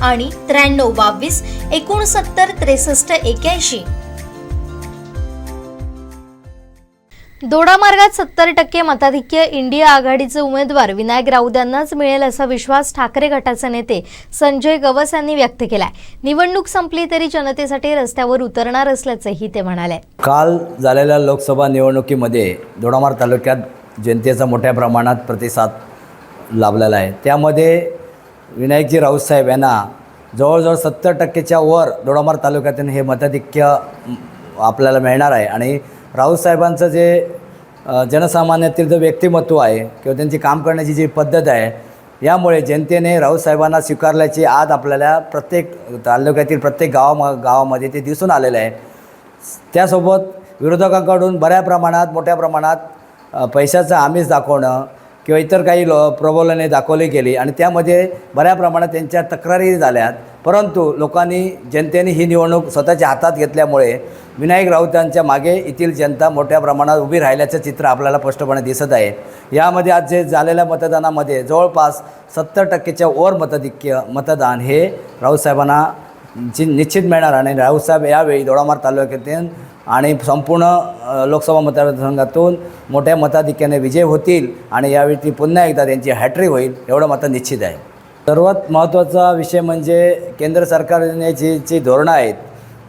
आणि त्र्याण्णव बावीस एकोणसत्तर त्रेसष्ट एक्याऐंशी. दोडा मार्गात सत्तर टक्के मताधिक्य इंडिया आघाडीचे उमेदवार विनायक राऊत यांनाच मिळेल असा विश्वास ठाकरे गटाचे नेते संजय गवस यांनी व्यक्त केलाय. निवडणूक संपली तरी जनतेसाठी रस्त्यावर उतरणार असल्याचंही ते म्हणाले. काल झालेल्या लोकसभा निवडणुकीमध्ये दोडामार तालुक्यात जनतेचा मोठ्या प्रमाणात प्रतिसाद लाभलेला आहे. त्यामध्ये विनायकजी राऊतसाहेब यांना जवळजवळ सत्तर टक्केच्या वर दोडामार तालुक्यातून हे मताधिक्य आपल्याला मिळणार आहे. आणि राऊतसाहेबांचं जे जनसामान्यातील जो व्यक्तिमत्व आहे किंवा त्यांची काम करण्याची जी पद्धत आहे यामुळे जनतेने राऊतसाहेबांना स्वीकारल्याची आज आपल्याला प्रत्येक तालुक्यातील प्रत्येक गावाम गावामध्ये ते दिसून आलेलं आहे. त्यासोबत विरोधकांकडून बऱ्या प्रमाणात मोठ्या प्रमाणात पैशाचं आमिष दाखवणं किंवा इतर काही लो प्रबोलने दाखवली गेली आणि त्यामध्ये बऱ्या प्रमाणात त्यांच्या तक्रारी झाल्यात. परंतु लोकांनी जनतेने ही निवडणूक स्वतःच्या हातात घेतल्यामुळे विनायक राऊतांच्या मागे येथील जनता मोठ्या प्रमाणात उभी राहिल्याचं चित्र आपल्याला स्पष्टपणे दिसत आहे. यामध्ये आज जे झालेल्या मतदानामध्ये जवळपास सत्तर टक्केच्या वर मतधिक्य मतदान हे राऊतसाहेबांना जी निश्चित मिळणार. आणि राऊतसाहेब यावेळी दोडामार तालुक्यातून आणि संपूर्ण लोकसभा मतदारसंघातून मोठ्या मताधिक्याने विजय होतील आणि यावेळी ती पुन्हा एकदा त्यांची हॅट्रिक होईल एवढं मात्र निश्चित आहे. सर्वात महत्त्वाचा विषय म्हणजे केंद्र सरकारने जी जी धोरणं आहेत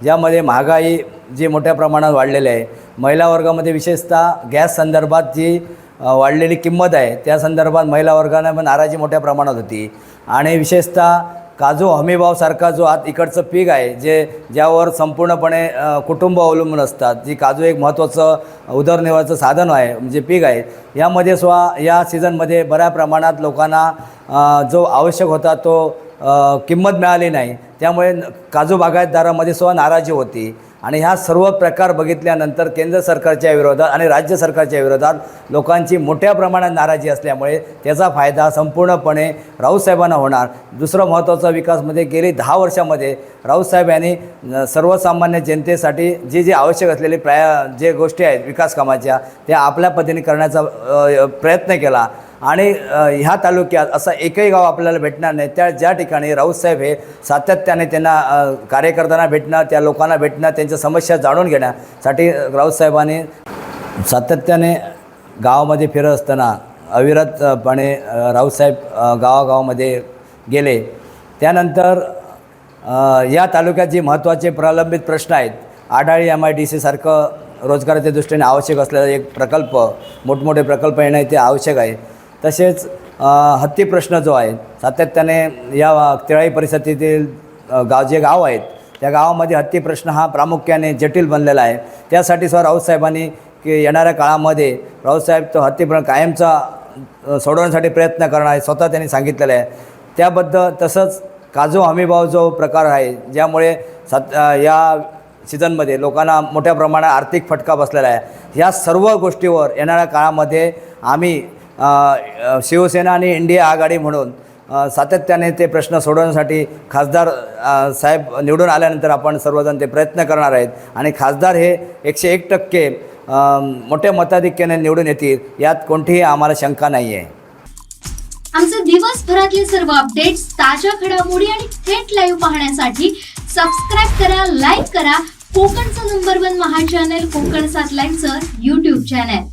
ज्यामध्ये महागाई जी मोठ्या प्रमाणात वाढलेली आहे महिला वर्गामध्ये विशेषतः गॅस संदर्भात जी वाढलेली किंमत आहे त्या संदर्भात महिला वर्गाने पण नाराजी मोठ्या प्रमाणात होती. आणि विशेषतः काजू हमीभावसारखा जो आत इकडचं पीक आहे जे ज्यावर संपूर्णपणे कुटुंब अवलंबून असतात जी काजू एक महत्त्वाचं उदरनिर्वाहाचं साधन आहे म्हणजे पीक आहे यामध्ये स्वा या सीझनमध्ये बऱ्या प्रमाणात लोकांना जो आवश्यक होता तो किंमत मिळाली नाही. त्यामुळे काजू बागायतदारामध्ये सुद्धा नाराजी होती. आणि ह्या सर्व प्रकार बघितल्यानंतर केंद्र सरकारच्या विरोधात आणि राज्य सरकारच्या विरोधात लोकांची मोठ्या प्रमाणात नाराजी असल्यामुळे त्याचा फायदा संपूर्णपणे राऊतसाहेबांना होणार. दुसरं महत्त्वाचा विकासमध्ये म्हणजे गेली दहा वर्षामध्ये राऊतसाहेब यांनी सर्वसामान्य जनतेसाठी जे जे आवश्यक असलेले प्राय जे गोष्टी आहेत विकास कामाच्या त्या आपल्या पद्धतीने करण्याचा प्रयत्न केला. आणि ह्या तालुक्यात असं एकही गाव आपल्याला भेटणार नाही. त्या ज्या ठिकाणी राऊतसाहेब हे सातत्याने त्यांना कार्यकर्त्यांना भेटणं त्या लोकांना भेटणं त्यांच्या समस्या जाणून घेण्यासाठी राऊतसाहेबांनी सातत्याने गावामध्ये फिरत असताना अविरतपणे राऊतसाहेब गावागावामध्ये गेले. त्यानंतर या तालुक्यात जे महत्त्वाचे प्रलंबित प्रश्न आहेत आढाळी एम आय डी सीसारखं रोजगाराच्या दृष्टीने आवश्यक असलेला एक प्रकल्प मोठमोठे प्रकल्प येणं ते आवश्यक आहे. तसेच हत्ती प्रश्न जो आहे सातत्याने या तिळाई परिसरातील गाव जे गाव आहेत त्या गावामध्ये हत्ती प्रश्न हा प्रामुख्याने जटिल बनलेला आहे. त्यासाठी सर राऊतसाहेबांनी की येणाऱ्या काळामध्ये राऊतसाहेब तो हत्ती प्र कायमचा सोडवण्यासाठी प्रयत्न करणार आहे स्वतः त्यांनी सांगितलेलं आहे. त्याबद्दल तसंच काजू हमीभाव जो प्रकार आहे ज्यामुळे सात या सीझनमध्ये लोकांना मोठ्या प्रमाणात आर्थिक फटका बसलेला आहे. ह्या सर्व गोष्टीवर येणाऱ्या काळामध्ये आम्ही शिवसेना आणि इंडिया आघाडी म्हणून सातत्याने ते प्रश्न सोडवण्यासाठी खासदार साहेब निवडून आल्यानंतर आपण सर्वजण ते प्रयत्न करणार आहेत. आणि खासदार हे एकशे एक टक्के मोठ्या मताधिक्याने निवडून येतील यात कोणतीही आम्हाला शंका नाही आहे आमचे दिवसभरातले सर्व अपडेट्स ताज्या घडामोडी आणि थेट लाईव्ह पाहण्यासाठी सबस्क्राईब करा लाईक करा. कोकणचं नंबर वन महा चॅनल कोकण सात लाईनचं युट्यूब चॅनल